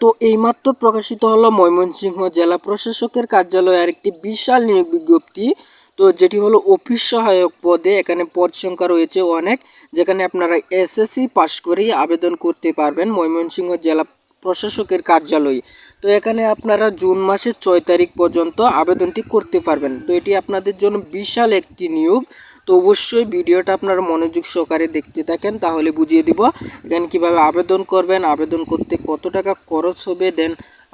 তো এইমাত্র প্রকাশিত হলো ময়মনসিংহ জেলা প্রশাসকের কার্যালয়ে আরেকটি বিশাল নিয়োগ বিজ্ঞপ্তি। তো যেটি হলো অফিস সহায়ক পদে এখানে পদ সংখ্যা রয়েছে অনেক, যেখানে আপনারা এসএসসি পাশ করেই আবেদন করতে পারবেন ময়মনসিংহ জেলা প্রশাসকের কার্যালয়ে। তো এখানে আপনারা জুন মাসের ছয় তারিখ পর্যন্ত আবেদনটি করতে পারবেন। তো এটি আপনাদের জন্য বিশাল একটি নিয়োগ। অবশ্যই ভিডিওটা আপনারা মনোযোগ সহকারে দেখতে থাকেন, তাহলে বুঝিয়ে দিব দেন কীভাবে আবেদন করবেন, আবেদন করতে কত টাকা খরচ হবে, দেন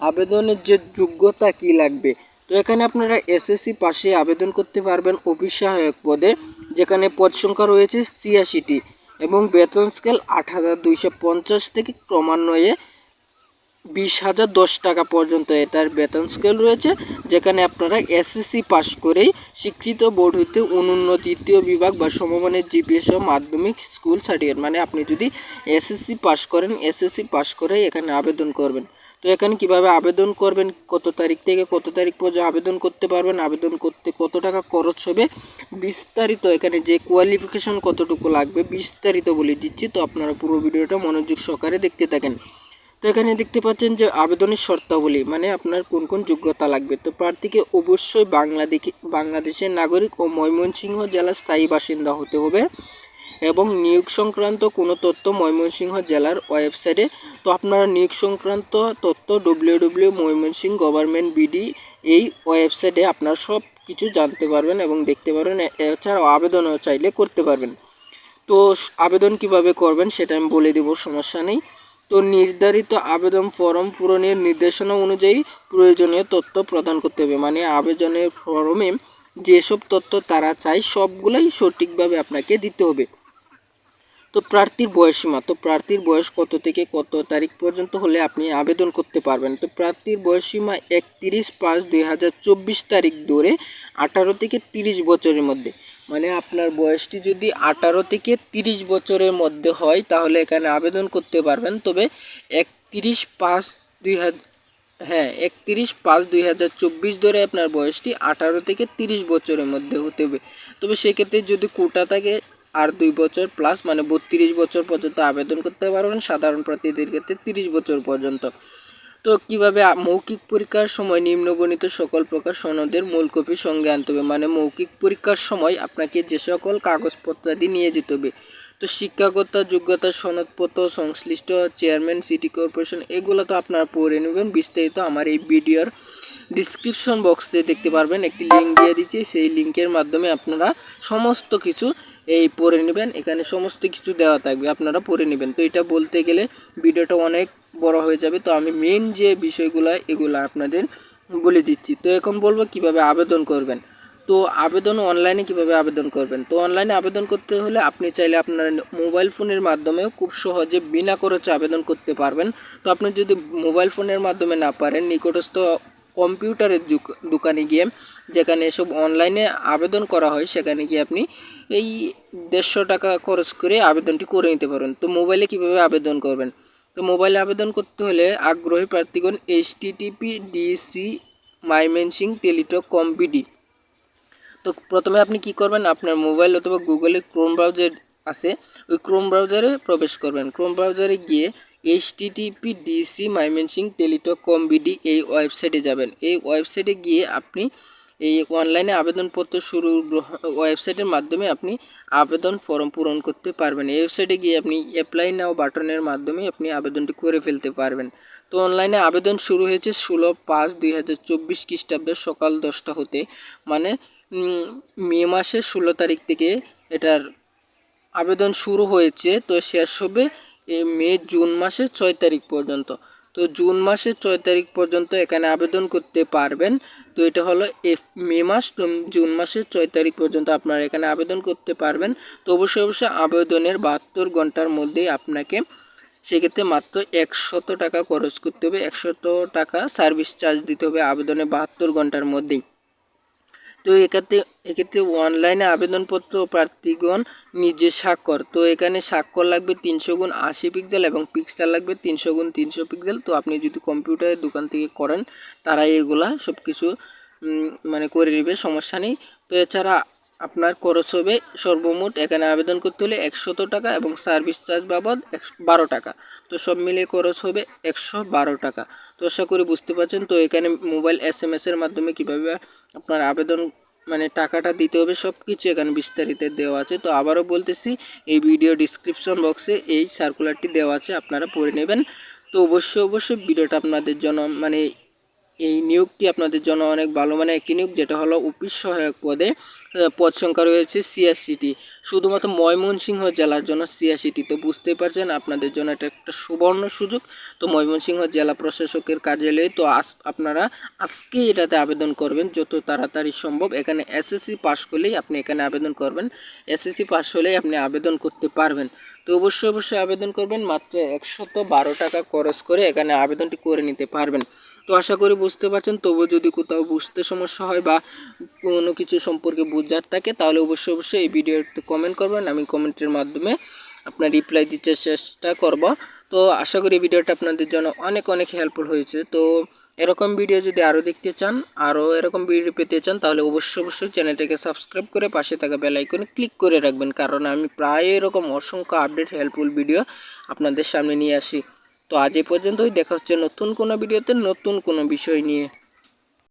আবেদনের যে যোগ্যতা কি লাগবে। তো এখানে আপনারা এসএসসি পাশে আবেদন করতে পারবেন অফিস সহায়ক পদে, যেখানে পদ সংখ্যা রয়েছে ছিয়াশিটি এবং বেতন স্কেল আট হাজার দুইশো পঞ্চাশ থেকে ক্রমান্বয়ে বিশ হাজার দশ টাকা পর্যন্ত এটার বেতন স্কেল রয়েছে, যেখানে আপনারা এসএসসি পাস করেই স্বীকৃত বোর্ড হইতে অনন্য দ্বিতীয় বিভাগ বা সমমানের জিপিএস মাধ্যমিক স্কুল সার্টিফিকেট মানে আপনি যদি এসএসসি পাস করেন এসএসসি পাস করেই এখানে আবেদন করবেন। তো এখানে কীভাবে আবেদন করবেন, কত তারিখ থেকে কত তারিখ পর্যন্ত আবেদন করতে পারবেন, আবেদন করতে কত টাকা খরচ হবে, বিস্তারিত এখানে যে কোয়ালিফিকেশন কতটুকু লাগবে, বিস্তারিত বলে দিচ্ছি, তো আপনারা পুরো ভিডিওটা মনোযোগ সহকারে দেখতে থাকেন। তো এখানে দেখতে পাচ্ছেন যে আবেদনের শর্তাবলী মানে আপনার কোন কোন যোগ্যতা লাগবে। তো প্রার্থীকে অবশ্যই বাংলাদেশি বাংলাদেশের নাগরিক ও ময়মনসিংহ জেলার স্থায়ী বাসিন্দা হতে হবে এবং নিয়োগ সংক্রান্ত কোনো তথ্য ময়মনসিংহ জেলার ওয়েবসাইটে। তো আপনারা নিয়োগ সংক্রান্ত তথ্য W W Mymensingh government BD এই ওয়েবসাইটে আপনারা সব কিছু জানতে পারবেন এবং দেখতে পারবেন। এছাড়াও আবেদনও চাইলে করতে পারবেন। তো আবেদন কীভাবে করবেন সেটা আমি বলে দেব, সমস্যা নেই। তো নির্ধারিত আবেদন ফর্ম পূরণের নির্দেশনা অনুযায়ী প্রয়োজনীয় তথ্য প্রদান করতে হবে। মানে আবেদনের ফর্মে যেসব তথ্য তারা চায়, সবগুলোই সঠিকভাবে আপনাকে দিতে হবে। তো প্রার্থীর বয়সীমা তো প্রার্থীর বয়স কত থেকে কত তারিখ পর্যন্ত হলে আপনি আবেদন করতে পারবেন? তো প্রার্থীর বয়সীমা একত্রিশ পাঁচ দুই হাজার চব্বিশ তারিখ ধরে আঠারো থেকে তিরিশ বছরের মধ্যে। মানে আপনার বয়সটি যদি আঠারো থেকে তিরিশ বছরের মধ্যে হয়, তাহলে এখানে আবেদন করতে পারবেন। তবে একত্রিশ পাঁচ দুই হাজার হ্যাঁ একত্রিশ পাঁচ দুই হাজার চব্বিশ ধরে আপনার বয়সটি আঠারো থেকে তিরিশ বছরের মধ্যে হতে হবে। তবে সেক্ষেত্রে যদি কোটা থাকে আর দুই বছর প্লাস মানে বত্রিশ বছর পর্যন্ত আবেদন করতে পারবেন, সাধারণ প্রার্থীদের ক্ষেত্রে তিরিশ বছর পর্যন্ত। তো কীভাবে মৌখিক পরীক্ষার সময় নিম্নবর্ণিত সকল প্রকার সনদের মূল কপি সঙ্গে আনতে হবে? মানে মৌখিক পরীক্ষার সময় আপনাকে যে সকল কাগজপত্রাদি নিয়ে যেতে হবে, তো শিক্ষাগত যোগ্যতা সনদপত্র, সংশ্লিষ্ট চেয়ারম্যান, সিটি কর্পোরেশন, এগুলো তো আপনারা পড়ে নেবেন। বিস্তারিত আমার এই ভিডিওর ডিসক্রিপশন বক্সে দেখতে পারবেন। একটি লিঙ্ক দিয়ে দিচ্ছি, সেই লিঙ্কের মাধ্যমে আপনারা সমস্ত কিছু এই পড়ে নেবেন, এখানে সমস্ত কিছু দেওয়া থাকবে, আপনারা পড়ে নেবেন। তো এটা বলতে গেলে ভিডিওটা অনেক বড় হয়ে যাবে, তো আমি মেন যে বিষয়গুলো, এগুলো আপনাদের বলে দিচ্ছি। তো এখন বলব কীভাবে আবেদন করবেন। তো আবেদন অনলাইনে কীভাবে আবেদন করবেন? তো অনলাইনে আবেদন করতে হলে আপনি চাইলে আপনার মোবাইল ফোনের মাধ্যমেও খুব সহজে বিনা খরচে আবেদন করতে পারবেন। তো আপনি যদি মোবাইল ফোনের মাধ্যমে না পারেন, নিকটস্থ কম্পিউটারের দোক- দোকানে গিয়ে যেখানে এসব অনলাইনে আবেদন করা হয়, সেখানে গিয়ে আপনি এই দেড়শো টাকা খরচ করে আবেদনটি করে নিতে পারবেন। তো মোবাইলে কীভাবে আবেদন করবেন? তো মোবাইলে আবেদন করতে হলে আগ্রহী প্রার্থীগণ HTTP DC Mymensingh Teletalk com BD তো প্রথমে আপনি কি করবেন? আপনার মোবাইল অথবা গুগলে ক্রোম ব্রাউজার আছে। ওই ক্রোম ব্রাউজারে প্রবেশ করবেন। ক্রোম ব্রাউজারে গিয়ে HTTP DC Mymensingh Teletalk com BD এই ওয়েবসাইটে যাবেন। এই ওয়েবসাইটে গিয়ে আপনি এই অনলাইনে আবেদনপত্র শুরু ওয়েবসাইটের মাধ্যমে আপনি আবেদন ফর্ম পূরণ করতে পারবেন। এই ওয়েবসাইটে গিয়ে আপনি অ্যাপ্লাই নাও বাটনের মাধ্যমে আপনি আবেদনটি করে ফেলতে পারবেন। তো অনলাইনে আবেদন শুরু হয়েছে ষোলো পাঁচ দুই হাজার চব্বিশ খ্রিস্টাব্দে সকাল দশটা হতে। মানে মে মাসের ষোলো তারিখ থেকে এটার আবেদন শুরু হয়েছে। তো শেষ হবে মে, জুন মাসের ছয় তারিখ পর্যন্ত। তো জুন মাসের ছয় তারিখ পর্যন্ত এখানে আবেদন করতে পারবেন। তো এটা হলো এফ মে মাস, তো জুন মাসের ছয় তারিখ পর্যন্ত আপনারা এখানে আবেদন করতে পারবেন। তো অবশ্যই অবশ্যই আবেদনের বাহাত্তর ঘণ্টার মধ্যেই আপনাকে সেক্ষেত্রে মাত্র একশত টাকা খরচ করতে হবে। একশত টাকা সার্ভিস চার্জ দিতে হবে আবেদনে বাহাত্তর ঘণ্টার মধ্যেই। তো এক্ষেত্রে এক্ষেত্রে অনলাইনে আবেদনপত্র প্রার্থীগণ নিজে স্বাক্ষর। তো এখানে স্বাক্ষর লাগবে তিনশো গুণ আশি পিক্সেল এবং পিক্সেল লাগবে তিনশো গুণ তিনশো পিক্সেল তো আপনি যদি কম্পিউটারের দোকান থেকে করেন, তারাই এগুলা সব কিছু মানে করে নেবে, সমস্যা নেই। তো এছাড়া আপনার খরচ হবে সর্বমোট এখানে আবেদন করতে হলে একশত টাকা এবং সার্ভিস চার্জ বাবদ বারো টাকা। তো সব মিলিয়ে খরচ হবে একশো বারো টাকা। তো আশা করি বুঝতে পারছেন। তো এখানে মোবাইল, এস এম এসের মাধ্যমে কীভাবে আপনার আবেদন মানে টাকাটা দিতে হবে সব কিছু এখানে বিস্তারিত দেওয়া আছে। তো আবারও বলতেছি, এই ভিডিও ডিসক্রিপশন বক্সে এই সার্কুলারটি দেওয়া আছে, আপনারা পড়ে নেবেন। তো অবশ্যই অবশ্যই ভিডিওটা আপনাদের জন্য মানে এই নিয়োগটি আপনাদের জন্য অনেক ভালো মানে একটি নিয়োগ, যেটা হলো অফিস সহায়ক পদে পদ সংখ্যা রয়েছে সিআরসিটি শুধুমাত্র ময়মনসিংহ জেলার জন্য সিআরসিটি তো বুঝতেই পারছেন, আপনাদের জন্য এটা একটা সুবর্ণ সুযোগ। তো ময়মনসিংহ জেলা প্রশাসকের কার্যালয়ে তো আপনারা আজকেই এটাতে আবেদন করবেন, যত তাড়াতাড়ি সম্ভব। এখানে এসএসসি পাস করলেই আপনি এখানে আবেদন করবেন। এসএসসি পাস হলেই আপনি আবেদন করতে পারবেন। তো অবশ্যই অবশ্যই আবেদন করবেন, মাত্র একশত বারো টাকা খরচ করে এখানে আবেদনটি করে নিতে পারবেন। তো আশা করি বুঝতে পারছেন। তবু যদি কোথাও বুঝতে সমস্যা হয় বা কোনো কিছু সম্পর্কে বোঝার থাকে, তাহলে অবশ্যই অবশ্যই এই ভিডিওতে কমেন্ট করবেন। আমি কমেন্টের মাধ্যমে আপনার রিপ্লাই দিতে চেষ্টা করব। তো আশা করি ভিডিওটা আপনাদের জন্য অনেক অনেক হেল্পফুল হয়েছে। তো এরকম ভিডিও যদি আরও দেখতে চান আরও এরকম ভিডিও পেতে চান, তাহলে অবশ্যই অবশ্যই চ্যানেলটাকে সাবস্ক্রাইব করে পাশে থাকা বেল আইকনে ক্লিক করে রাখবেন। কারণ আমি প্রায় এরকম অসংখ্য আপডেট হেল্পফুল ভিডিও আপনাদের সামনে নিয়ে আসি। তো আজ এ পর্যন্তই। দেখা হচ্ছে নতুন কোনো ভিডিওতে নতুন কোনো বিষয় নিয়ে।